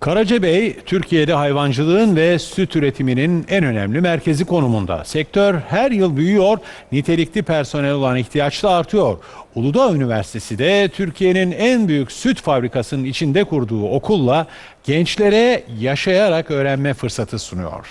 Karacabey, Türkiye'de hayvancılığın ve süt üretiminin en önemli merkezi konumunda. Sektör her yıl büyüyor, nitelikli personel olan ihtiyaç da artıyor. Uludağ Üniversitesi de Türkiye'nin en büyük süt fabrikasının içinde kurduğu okulla gençlere yaşayarak öğrenme fırsatı sunuyor.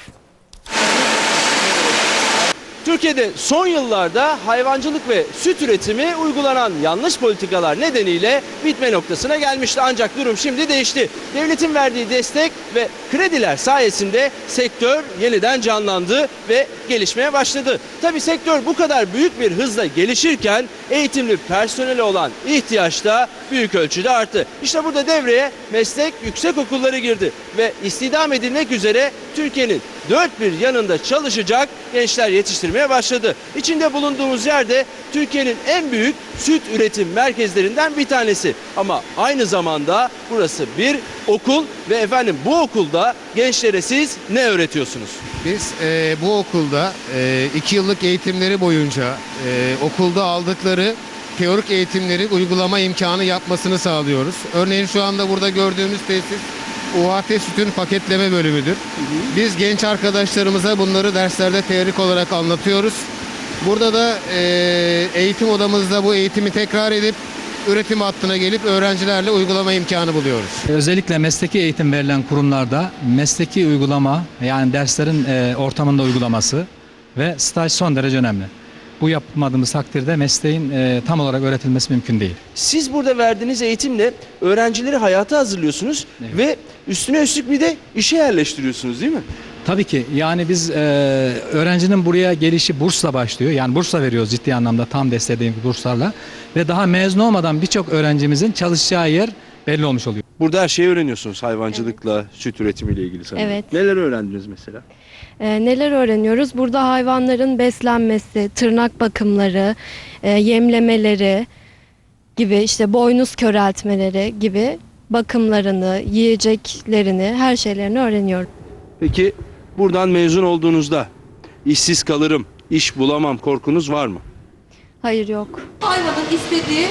Türkiye'de son yıllarda hayvancılık ve süt üretimi uygulanan yanlış politikalar nedeniyle bitme noktasına gelmişti. Ancak durum şimdi değişti. Devletin verdiği destek ve krediler sayesinde sektör yeniden canlandı ve gelişmeye başladı. Tabii sektör bu kadar büyük bir hızla gelişirken eğitimli personeli olan ihtiyaç da büyük ölçüde arttı. İşte burada devreye meslek yüksek okulları girdi ve istihdam edilmek üzere Türkiye'nin dört bir yanında çalışacak gençler yetiştirmeye başladı. İçinde bulunduğumuz yerde Türkiye'nin en büyük süt üretim merkezlerinden bir tanesi. Ama aynı zamanda burası bir okul ve efendim bu okulda gençlere siz ne öğretiyorsunuz? Biz e, bu okulda e, iki yıllık eğitimleri boyunca e, okulda aldıkları teorik eğitimleri uygulama imkanı yapmasını sağlıyoruz. Örneğin şu anda burada gördüğümüz tesis UHT Süt'ün paketleme bölümüdür. Biz genç arkadaşlarımıza bunları derslerde teorik olarak anlatıyoruz. Burada da e, eğitim odamızda bu eğitimi tekrar edip üretim hattına gelip öğrencilerle uygulama imkanı buluyoruz. Özellikle mesleki eğitim verilen kurumlarda mesleki uygulama yani derslerin e, ortamında uygulaması ve staj son derece önemli. Bu yapmadığımız takdirde mesleğin e, tam olarak öğretilmesi mümkün değil. Siz burada verdiğiniz eğitimle öğrencileri hayata hazırlıyorsunuz Evet. ve üstüne üstlük bir de işe yerleştiriyorsunuz değil mi? Tabii ki yani biz e, öğrencinin buraya gelişi bursla başlıyor. Yani bursla veriyoruz ciddi anlamda tam desteklediğim burslarla. Ve daha mezun olmadan birçok öğrencimizin çalışacağı yer belli olmuş oluyor. Burada her şeyi öğreniyorsunuz hayvancılıkla, süt üretimiyle ilgili sanırım. Evet. Neler öğrendiniz mesela? Ee, neler öğreniyoruz? Burada hayvanların beslenmesi, tırnak bakımları, e, yemlemeleri gibi işte boynuz köreltmeleri gibi bakımlarını, yiyeceklerini, her şeylerini öğreniyorum. Peki buradan mezun olduğunuzda işsiz kalırım, iş bulamam korkunuz var mı? Hayır yok. Hayvanın istediği